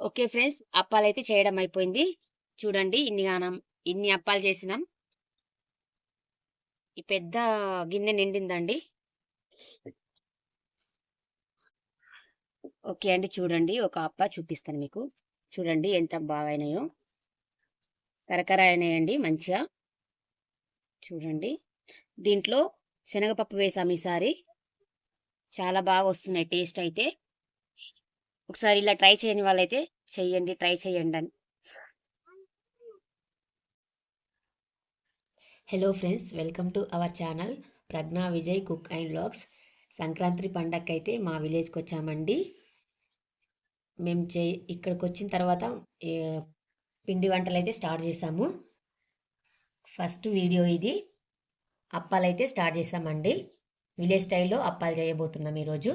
Okay friends అప్పాలు అయితే చేయడం అయిపోయింది. చూడండి ఇన్ని గానం ఇన్ని అప్పాలు చేసినాం. ఈ పెద్ద గిన్నె నిండిందండి. ఓకే అండి చూడండి ఒక అప్ప చూపిస్తాను మీకు. చూడండి ఎంత బాగా అయినాయో కరకర అయినాయండి మంచిగా. చూడండి దీంట్లో శనగపప్పు వేసాం ఈసారి. చాలా బాగా వస్తున్నాయి టేస్ట్ అయితే. ఒకసారి ఇలా ట్రై చేయని వాళ్ళైతే చెయ్యండి ట్రై చేయండి అని. Hello friends welcome to our channel Pragna Vijay cook and vlogs Sankranti పండగకి అయితే మా విలేజ్కి వచ్చామండి మేము చే ఇక్కడికి వచ్చిన తర్వాత పిండి వంటలు అయితే స్టార్ట్ చేసాము ఫస్ట్ వీడియో ఇది. అప్పాలు అయితే స్టార్ట్ చేసామండి విలేజ్ స్టైల్లో అప్పాలు చేయబోతున్నాం ఈరోజు.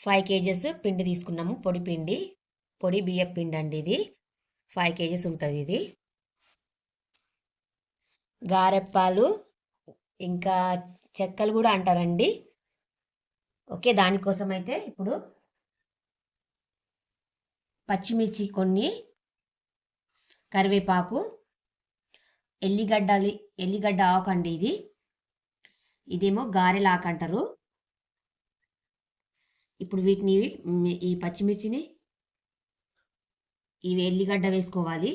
ఫైవ్ కేజెస్ పిండి తీసుకున్నాము. పొడి పిండి పొడి బియ్యం పిండి అండి ఇది. ఫైవ్ కేజెస్ ఉంటుంది ఇది. గారెప్పాలు ఇంకా చెక్కలు కూడా అంటారండి. ఓకే దానికోసం అయితే ఇప్పుడు పచ్చిమిర్చి కొన్ని కరివేపాకు ఎల్లిగడ్డలి ఎల్లిగడ్డ ఆకు అండి ఇది. ఇదేమో గారెలాకు అంటారు ఇప్పుడు వీటిని ఈ పచ్చిమిర్చిని ఇవి ఎల్లిగడ్డ వేసుకోవాలి.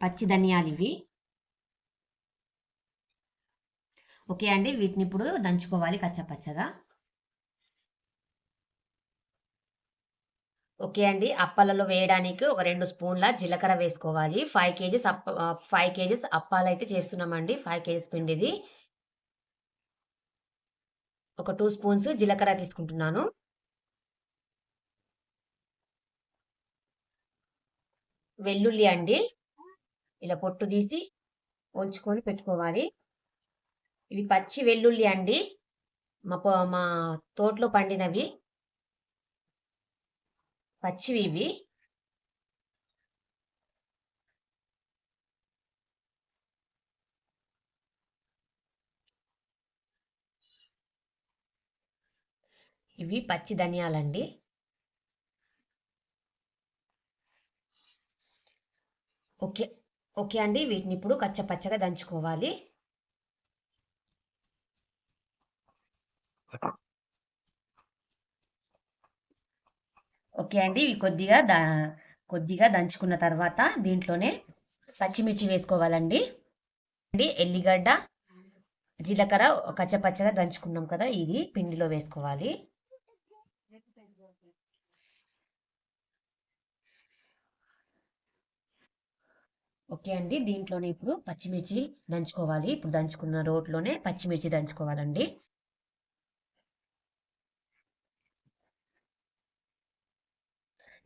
పచ్చి ధనియాలు ఇవి. ఓకే అండి వీటిని ఇప్పుడు దంచుకోవాలి కచ్చపచ్చగా. ఓకే అండి అప్పాలలో వేయడానికి ఒక రెండు స్పూన్ల జీలకర్ర వేసుకోవాలి. ఫైవ్ కేజీస్ అప్ప ఫైవ్ కేజీస్ అప్పాలు అయితే చేస్తున్నామండి ఫైవ్ కేజీస్ పిండిది. ఒక టూ స్పూన్స్ జీలకర్ర తీసుకుంటున్నాను. వెల్లుల్లి అండి. ఇలా పొట్టు తీసి ఉంచుకొని పెట్టుకోవాలి. ఇవి పచ్చి వెల్లుల్లి అండి. మా మా తోటలో పండినవి పచ్చివి ఇవి. ఇవి పచ్చి ధనియాలండి. ఓకే ఓకే అండి. వీటిని ఇప్పుడు కచ్చపచ్చగా దంచుకోవాలి. ఓకే అండి. ఇవి కొద్దిగా కొద్దిగా దంచుకున్న తర్వాత దీంట్లోనే పచ్చిమిర్చి వేసుకోవాలండి. అండి ఎల్లిగడ్డ జీలకర్ర కచ్చపచ్చగా దంచుకున్నాం కదా ఇది పిండిలో వేసుకోవాలి. ఓకే అండి. దీంట్లోనే ఇప్పుడు పచ్చిమిర్చి దంచుకోవాలి. ఇప్పుడు దంచుకున్న రోట్లోనే పచ్చిమిర్చి దంచుకోవాలండి.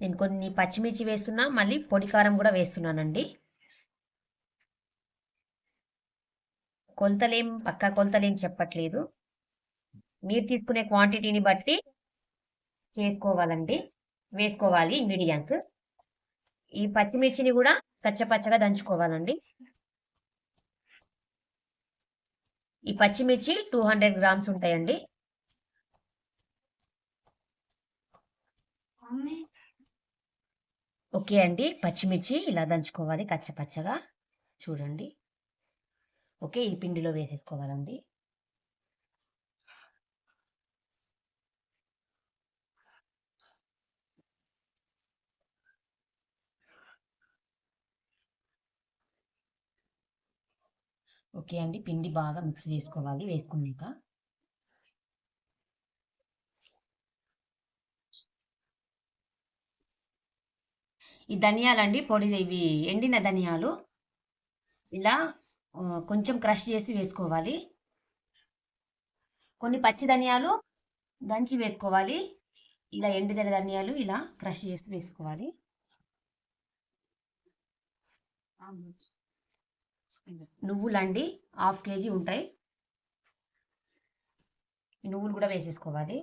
నేను కొన్ని పచ్చిమిర్చి వేస్తున్నా మళ్ళీ పొడి కారం కూడా వేస్తున్నానండి. కొలతలేం పక్కా కొలతలేం చెప్పట్లేదు. మీరు తీసుకునే క్వాంటిటీని బట్టి చేసుకోవాలండి. వేసుకోవాలి ఇంగ్రీడియంట్స్. ఈ పచ్చిమిర్చిని కూడా కచ్చపచ్చగా దంచుకోవాలండి. ఈ పచ్చిమిర్చి టూ హండ్రెడ్ గ్రామ్స్ ఉంటాయండి. ఓకే అండి. పచ్చిమిర్చి ఇలా దంచుకోవాలి కచ్చపచ్చగా. చూడండి. ఓకే ఈ పిండిలో వేసేసుకోవాలండి. ఓకే అండి. పిండి బాగా మిక్స్ చేసుకోవాలి వేసుకున్నాక. ఈ ధనియాలండి పొడి ఇవి ఎండిన ధనియాలు. ఇలా కొంచెం క్రష్ చేసి వేసుకోవాలి. కొన్ని పచ్చి ధనియాలు దంచి వేసుకోవాలి. ఇలా ఎండిన ధనియాలు ఇలా క్రష్ చేసి వేసుకోవాలి. నువ్వులండి హాఫ్ కేజీ ఉంటాయి. ఈ నువ్వులు కూడా వేసేసుకోవాలి.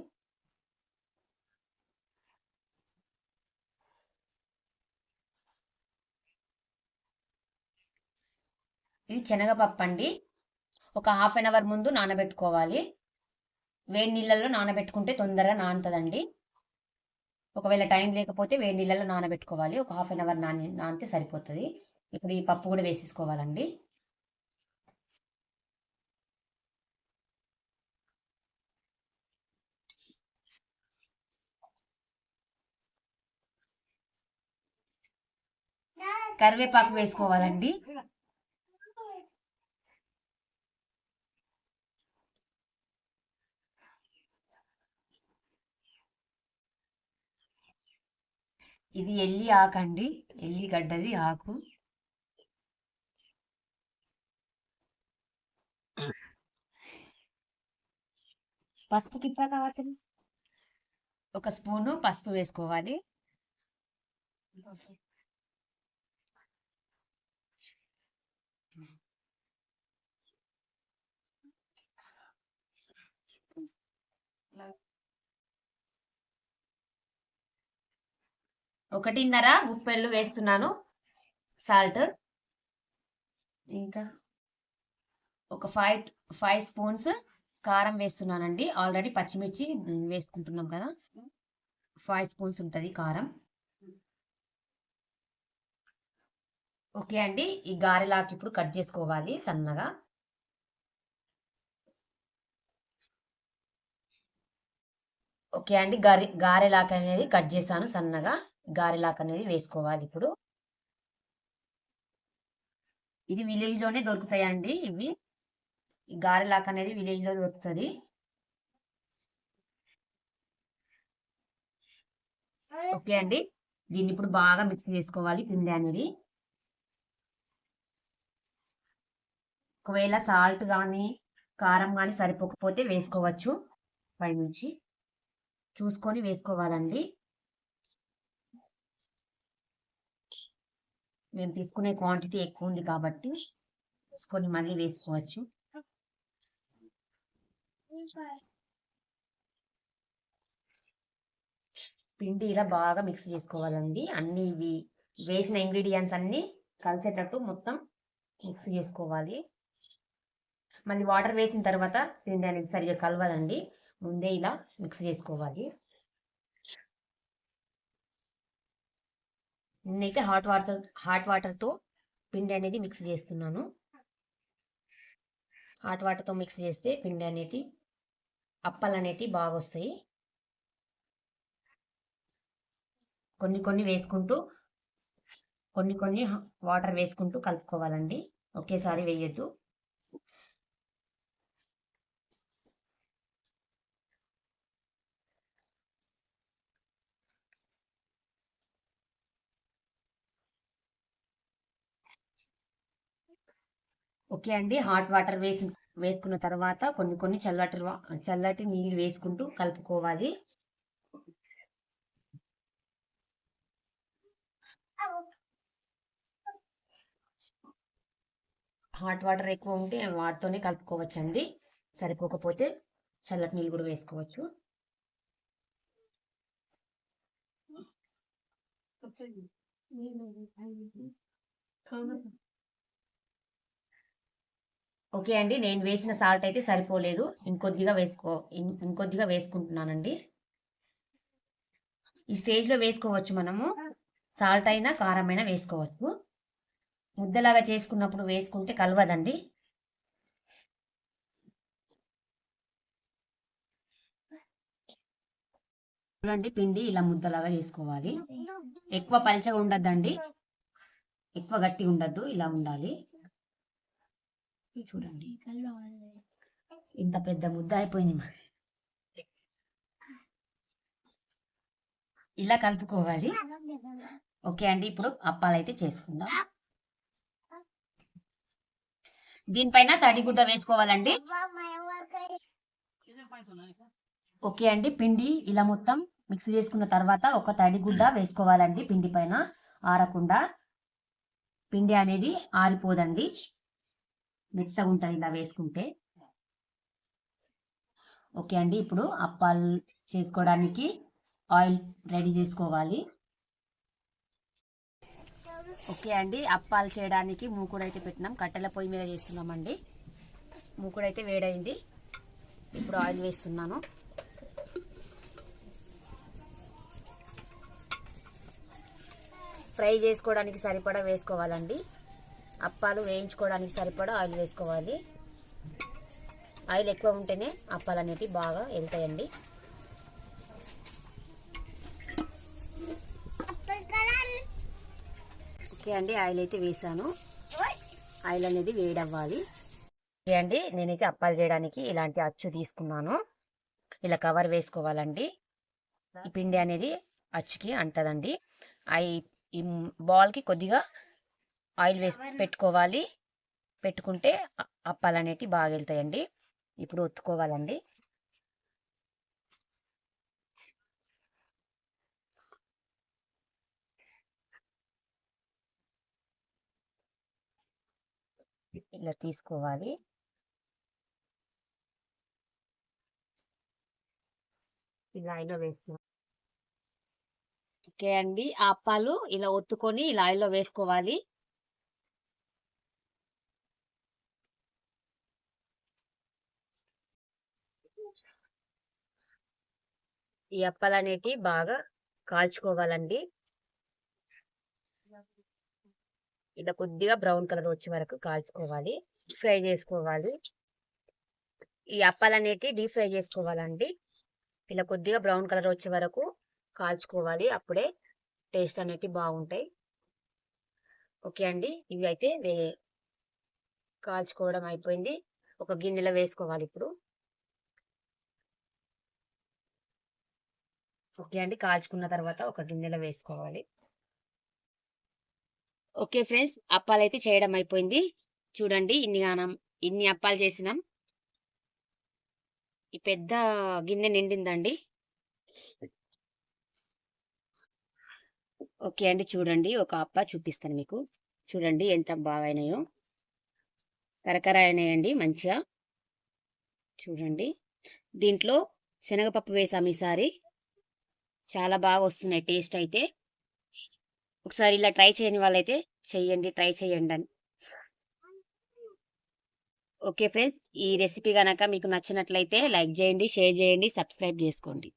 ఇది శనగపప్పు అండి. ఒక హాఫ్ అన్ అవర్ ముందు నానబెట్టుకోవాలి. వేడి నీళ్ళల్లో నానబెట్టుకుంటే తొందరగా నానుతుందండి. ఒకవేళ టైం లేకపోతే వేడి నీళ్ళలో నానబెట్టుకోవాలి. ఒక హాఫ్ అన్ అవర్ నాని నానితే సరిపోతుంది. ఇప్పుడు ఈ పప్పు కూడా వేసేసుకోవాలండి. కరివేపాకు వేసుకోవాలండి. ఇది ఎల్లి ఆకండి. ఎల్లి గడ్డది ఆకు. పసుపు కిట్లా కావాలి ఒక స్పూను పసుపు వేసుకోవాలి. ఒకటిన్నర ఉప్పెళ్ళు వేస్తున్నాను. సాల్ట్. ఇంకా ఒక ఫైవ్ ఫైవ్ స్పూన్స్ కారం వేస్తున్నానండి. ఆల్రెడీ పచ్చిమిర్చి వేసుకుంటున్నాం కదా. ఫైవ్ స్పూన్స్ ఉంటుంది కారం. ఓకే అండి. ఈ గారెలాకి ఇప్పుడు కట్ చేసుకోవాలి సన్నగా. ఓకే అండి. గారె గారెలాక అనేది కట్ చేశాను సన్నగా. గారెలాక అనేది వేసుకోవాలి ఇప్పుడు. ఇది విలేజ్లోనే దొరుకుతాయండి ఇవి. ఈ గారెలాక అనేది విలేజ్లో దొరుకుతుంది. ఓకే అండి. దీన్ని ఇప్పుడు బాగా మిక్స్ చేసుకోవాలి పిండి అనేది. ఒకవేళ సాల్ట్ కానీ కారం కానీ సరిపోకపోతే వేసుకోవచ్చు. పైనుంచి చూసుకొని వేసుకోవాలండి. మేము తీసుకునే క్వాంటిటీ ఎక్కువ ఉంది కాబట్టి చూసుకొని మళ్ళీ వేసుకోవచ్చు. పిండి ఇలా బాగా మిక్స్ చేసుకోవాలండి. అన్ని ఇవి వేసిన ఇంగ్రీడియంట్స్ అన్ని కలిసేటట్టు మొత్తం మిక్స్ చేసుకోవాలి. మళ్ళీ వాటర్ వేసిన తర్వాత దీన్ని అనేది సరిగా కలవదండి. ముందే ఇలా మిక్స్ చేసుకోవాలి. నేనైతే హాట్ వాటర్ హాట్ వాటర్తో పిండి అనేది మిక్స్ చేస్తున్నాను. హాట్ వాటర్తో మిక్స్ చేస్తే పిండి అనేది అప్పలు అనేటివి బాగా వస్తాయి. కొన్ని కొన్ని వేసుకుంటూ కొన్ని కొన్ని వాటర్ వేసుకుంటూ కలుపుకోవాలండి. ఒకేసారి వేయద్దు. ఓకే అండి. హాట్ వాటర్ వేసి వేసుకున్న తర్వాత కొన్ని కొన్ని చల్లటి వా- చల్లటి నీళ్ళు వేసుకుంటూ కలుపుకోవాలి. హాట్ వాటర్ ఎక్కువ ఉంటే వాటితోనే కలుపుకోవచ్చండి. సరిపోకపోతే చల్లటి నీళ్ళు కూడా వేసుకోవచ్చు. ఓకే అండి నేను వేసిన సాల్ట్ అయితే సరిపోలేదు. ఇంకొద్దిగా వేసుకో ఇంకొద్దిగా వేసుకుంటున్నానండి. ఈ స్టేజ్లో వేసుకోవచ్చు మనము. సాల్ట్ అయినా కారం అయినా వేసుకోవచ్చు. ముద్దలాగా చేసుకున్నప్పుడు వేసుకుంటే కలవదండి. చూడండి పిండి ఇలా ముద్దలాగా చేసుకోవాలి. ఎక్కువ పలచగా ఉండద్దండి. ఎక్కువ గట్టి ఉండద్దు ఇలా ఉండాలి. చూడండి. ఇంత పెద్ద ముద్ద అయిపోయింది మరి. ఇలా కలుపుకోవాలి. ఓకే అండి ఇప్పుడు అప్పాలైతే చేసుకుందాం. దీనిపైన తడిగుడ్డ వేసుకోవాలండి. ఓకే అండి పిండి ఇలా మొత్తం మిక్స్ చేసుకున్న తర్వాత ఒక తడిగుడ్డ వేసుకోవాలండి పిండి పైన. ఆరకుండా. పిండి అనేది ఆరిపోదండి. మెత్తగా ఉంటుంది ఇలా వేసుకుంటే. ఓకే అండి ఇప్పుడు అప్పాలు చేసుకోవడానికి ఆయిల్ రెడీ చేసుకోవాలి. ఓకే అండి అప్పాలు చేయడానికి మూకుడైతే పెట్టినాం. కట్టెల పొయ్యి మీద చేస్తున్నామండి. మూకుడైతే వేడైంది. ఇప్పుడు ఆయిల్ వేస్తున్నాను. ఫ్రై చేసుకోవడానికి సరిపడా వేసుకోవాలండి. అప్పాలు వేయించుకోవడానికి సరిపడా ఆయిల్ వేసుకోవాలి. ఆయిల్ ఎక్కువ ఉంటేనే అప్పాలు అనేటివి బాగా వెళ్తాయండి. ఓకే అండి ఆయిల్ అయితే వేసాను. ఆయిల్ అనేది వేడవ్వాలి. ఓకే అండి నేనైతే అప్పాలు చేయడానికి ఇలాంటి అచ్చు తీసుకున్నాను. ఇలా కవర్ వేసుకోవాలండి. ఈ పిండి అనేది అచ్చుకి అంటదండి. అయి ఈ బాల్కి కొద్దిగా ఆయిల్ వేసి పెట్టుకోవాలి. పెట్టుకుంటే అప్పాలు అనేటివి బాగా వెళ్తాయండి ఇప్పుడు ఒత్తుకోవాలండి. ఇలా తీసుకోవాలి. ఇలా ఆయిల్లో వేసుకోవాలి ఓకే అండి. ఆ అప్పాలు ఇలా ఒత్తుకొని ఇలా ఆయిల్లో వేసుకోవాలి. ఈ అప్పాలు అనేటివి బాగా కాల్చుకోవాలండి. ఇలా కొద్దిగా బ్రౌన్ కలర్ వచ్చే వరకు కాల్చుకోవాలి. ఫ్రై చేసుకోవాలి. ఈ అప్పాలు అనేటివి డీప్ ఫ్రై చేసుకోవాలండి. ఇలా కొద్దిగా బ్రౌన్ కలర్ వచ్చే వరకు కాల్చుకోవాలి. అప్పుడే టేస్ట్ అనేటివి బాగుంటాయి. ఓకే అండి. ఇవి అయితే కాల్చుకోవడం అయిపోయింది. ఒక గిన్నెలో వేసుకోవాలి ఇప్పుడు. ఓకే అండి. కాల్చుకున్న తర్వాత ఒక గిన్నెలో వేసుకోవాలి. ఓకే ఫ్రెండ్స్ అప్పాలు అయితే చేయడం అయిపోయింది. చూడండి ఇన్ని గానం ఇన్ని అప్పాలు చేసినాం. ఈ పెద్ద గిన్నె నిండిందండి. ఓకే అండి చూడండి ఒక అప్ప చూపిస్తాను మీకు. చూడండి ఎంత బాగా అయినాయో కరకర అయినాయండి మంచిగా. చూడండి. దీంట్లో శనగపప్పు వేసాం ఈసారి. చాలా బాగా వస్తున్నాయి టేస్ట్ అయితే. ఒకసారి ఇలా ట్రై చేయని వాళ్ళైతే చెయ్యండి ట్రై చేయండి అని. ఓకే ఫ్రెండ్స్ ఈ రెసిపీ కనుక మీకు నచ్చినట్లయితే లైక్ చేయండి షేర్ చేయండి సబ్స్క్రైబ్ చేసుకోండి.